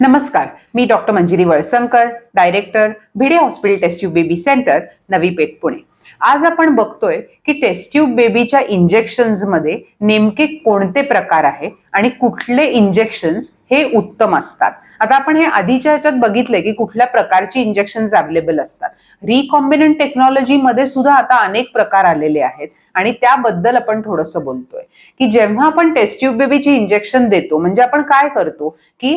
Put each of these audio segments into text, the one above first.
नमस्कार मी doctor Manjiri Walsankar director Bhide hospital test tube baby centre Navi Peth Pune. आज आपण बघतोय की टेस्ट्यूब बेबीच्या इंजेक्शन्समध्ये नेमके कोणते प्रकार आहे आणि कुठले इंजेक्शन्स हे उत्तम असतात. आता आपण हे आधीच्या ह्याच्यात बघितलंय की कुठल्या प्रकारची इंजेक्शन्स अवेलेबल असतात. रिकॉम्बिनंट टेक्नॉलॉजीमध्ये सुद्धा आता अनेक प्रकार आलेले आहेत आणि त्याबद्दल आपण थोडंसं बोलतोय. की जेव्हा आपण टेस्ट्यूब बेबीची इंजेक्शन देतो म्हणजे आपण काय करतो की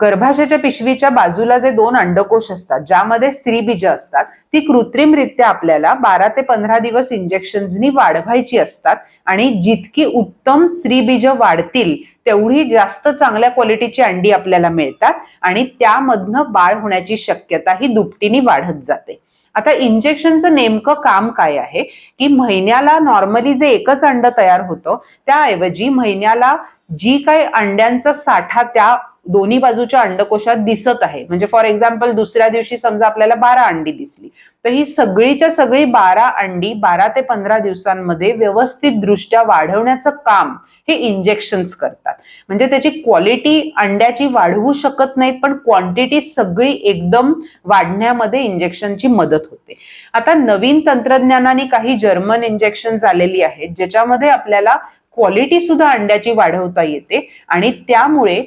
गर्भाशयाच्या पिशवीच्या बाजूला जे दोन अंडकोश असतात ज्यामध्ये स्त्रीबीज असतात ती कृत्रिमरित्या आपल्याला बारा ते पंधरा दिवस इंजेक्शन्सनी वाढवायची असतात आणि जितकी उत्तम स्त्रीबीज वाढतील तेवढी जास्त चांगल्या क्वालिटीची अंडी आपल्याला मिळतात आणि त्यामधनं बाळ होण्याची शक्यता ही दुपटीने वाढत जाते. आता इंजेक्शनचं नेमकं काम काय आहे? की महिन्याला नॉर्मली जे एकच अंड तयार होतं त्याऐवजी महिन्याला जी काही अंड्यांचा साठा त्या दोन्ही बाजूच्या अंडकोशात दिसत आहे. म्हणजे फॉर एक्झाम्पल दुसऱ्या दिवशी समजा आपल्याला बारा अंडी दिसली. तर ही सगळीच्या सगळी बारा अंडी बारा ते पंधरा दिवसांमध्ये व्यवस्थित दृष्ट्या वाढवण्याचं काम हे इंजेक्शन्स करतात. म्हणजे त्याची क्वालिटी अंड्याची वाढवू शकत नाहीत पण क्वांटिटी सगळी एकदम वाढण्यामध्ये इंजेक्शनची मदत होते. आता नवीन तंत्रज्ञानाने काही जर्मन इंजेक्शन आलेली आहेत ज्याच्यामध्ये आपल्याला क्वालिटी सुद्धा अंड्याची वाढवता येते आणि त्यामुळे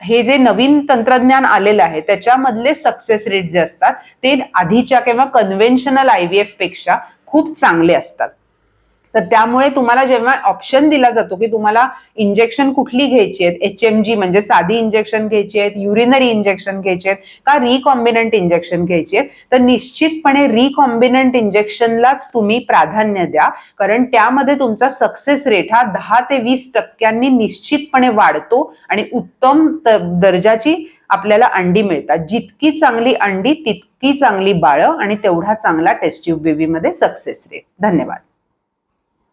हे जे नवीन तंत्रज्ञान आलेलं आहे त्याच्यामधले सक्सेस रेट जे असतात ते आधीच्या किंवा कन्व्हेन्शनल आय व्ही एफपेक्षा खूप चांगले असतात. तर त्यामुळे तुम्हाला जेव्हा ऑप्शन दिला जातो की तुम्हाला इंजेक्शन कुठली घ्यायची आहेत एच एम जी म्हणजे साधी इंजेक्शन घ्यायची आहेत युरिनरी इंजेक्शन घ्यायची आहेत का रिकॉम्बिनंट इंजेक्शन घ्यायची आहेत तर निश्चितपणे रिकॉम्बिनंट इंजेक्शनलाच तुम्ही प्राधान्य द्या. कारण त्यामध्ये तुमचा सक्सेस रेट हा दहा ते वीस टक्क्यांनी निश्चितपणे वाढतो आणि उत्तम दर्जाची आपल्याला अंडी मिळतात. जितकी चांगली अंडी तितकी चांगली बाळं आणि तेवढा चांगला टेस्ट्यूब बेबीमध्ये सक्सेस रेट धन्यवाद.